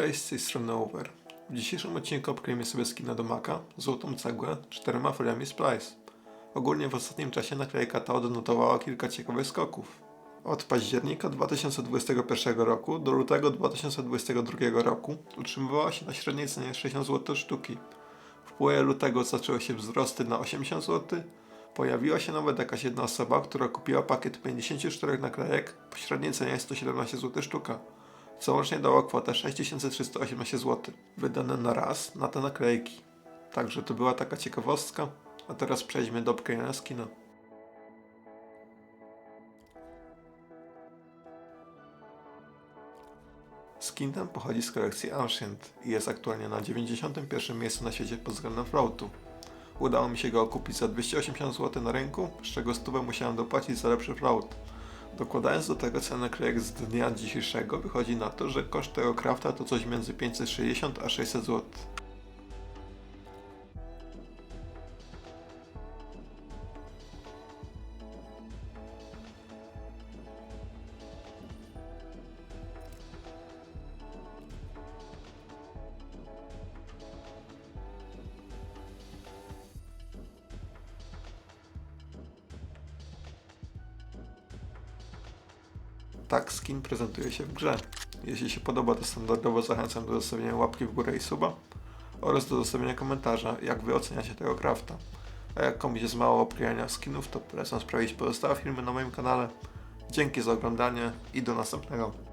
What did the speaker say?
Cześć, z tej strony Over. W dzisiejszym odcinku obkryjemy sobie skina do Maka, złotą cegłę, czterema foliami Splice. Ogólnie w ostatnim czasie naklejka ta odnotowała kilka ciekawych skoków. Od października 2021 roku do lutego 2022 roku utrzymywała się na średniej cenie 60 zł sztuki. W połowie lutego zaczęły się wzrosty na 80 zł. Pojawiła się nawet jakaś jedna osoba, która kupiła pakiet 54 naklejek po średniej cenie 117 zł sztuka co łącznie dało kwotę 6318 zł, wydane na raz na te naklejki. Także to była taka ciekawostka, a teraz przejdźmy do obklejania skina. Skin ten pochodzi z kolekcji Ancient i jest aktualnie na 91 miejscu na świecie pod względem floatu. Udało mi się go kupić za 280 zł na rynku, z czego stówę musiałem dopłacić za lepszy float. Dokładając do tego cenę naklejek z dnia dzisiejszego, wychodzi na to, że koszt tego crafta to coś między 560 a 600 zł. Tak skin prezentuje się w grze. Jeśli się podoba, to standardowo zachęcam do zostawienia łapki w górę i suba oraz do zostawienia komentarza, jak wy oceniacie tego crafta. A jak komuś jest mało obklejania skinów, to polecam sprawdzić pozostałe filmy na moim kanale. Dzięki za oglądanie i do następnego.